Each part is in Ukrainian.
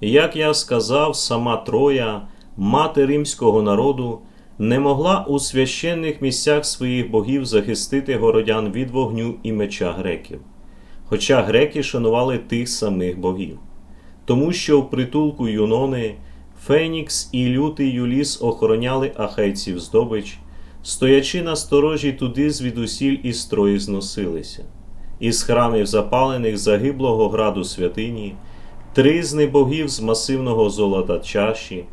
Як я сказав, сама Троя, мати римського народу, не могла у священних місцях своїх богів захистити городян від вогню і меча греків, хоча греки шанували тих самих богів, тому що в притулку Юнони Фенікс і лютий Юліс охороняли ахейців здобич, стоячи на сторожі туди звідусіль і строї зносилися. Із храмів запалених загиблого граду святині, тризни богів з масивного золота чаші,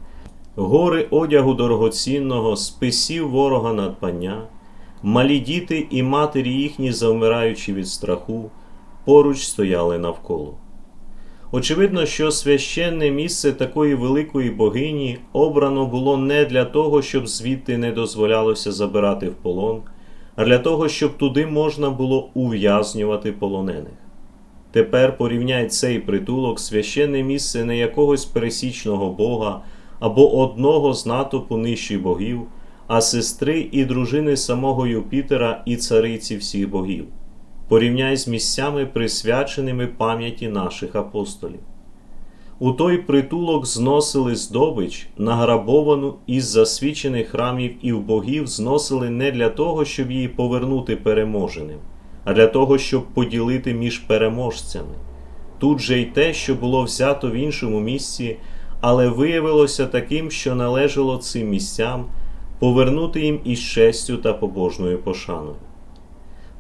гори одягу дорогоцінного, списів ворога надбання, малі діти і матері їхні, завмираючи від страху, поруч стояли навколо. Очевидно, що священне місце такої великої богині обрано було не для того, щоб звідти не дозволялося забирати в полон, а для того, щоб туди можна було ув'язнювати полонених. Тепер порівняй цей притулок священне місце не якогось пересічного бога або одного з натовпу нижчих богів, а сестри і дружини самого Юпітера і цариці всіх богів. Порівняй з місцями, присвяченими пам'яті наших апостолів. У той притулок зносили здобич, награбовану із засвічених храмів і в богів зносили не для того, щоб її повернути переможеним, а для того, щоб поділити між переможцями. Тут же й те, що було взято в іншому місці, але виявилося таким, що належало цим місцям повернути їм із честю та побожною пошаною.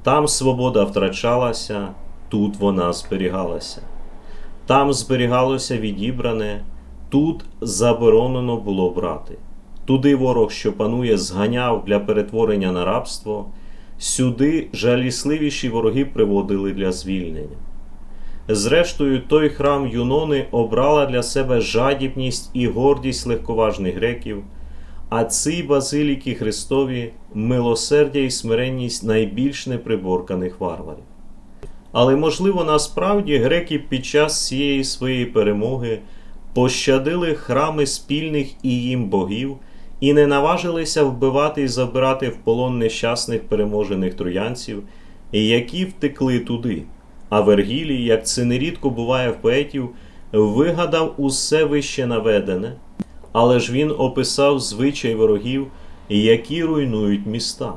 Там свобода втрачалася, тут вона зберігалася. Там зберігалося відібране, тут заборонено було брати. Туди ворог, що панує, зганяв для перетворення на рабство, сюди жалісливіші вороги приводили для звільнення. Зрештою, той храм Юнони обрала для себе жадібність і гордість легковажних греків, а ці базиліки Христові милосердя і смиренність найбільш неприборканих варварів. Але, можливо, насправді греки під час цієї своєї перемоги пощадили храми спільних і їм богів і не наважилися вбивати і забирати в полон нещасних переможених троянців, які втекли туди. А Вергілій, як це нерідко буває в поетів, вигадав усе вище наведене, але ж він описав звичай ворогів, які руйнують міста.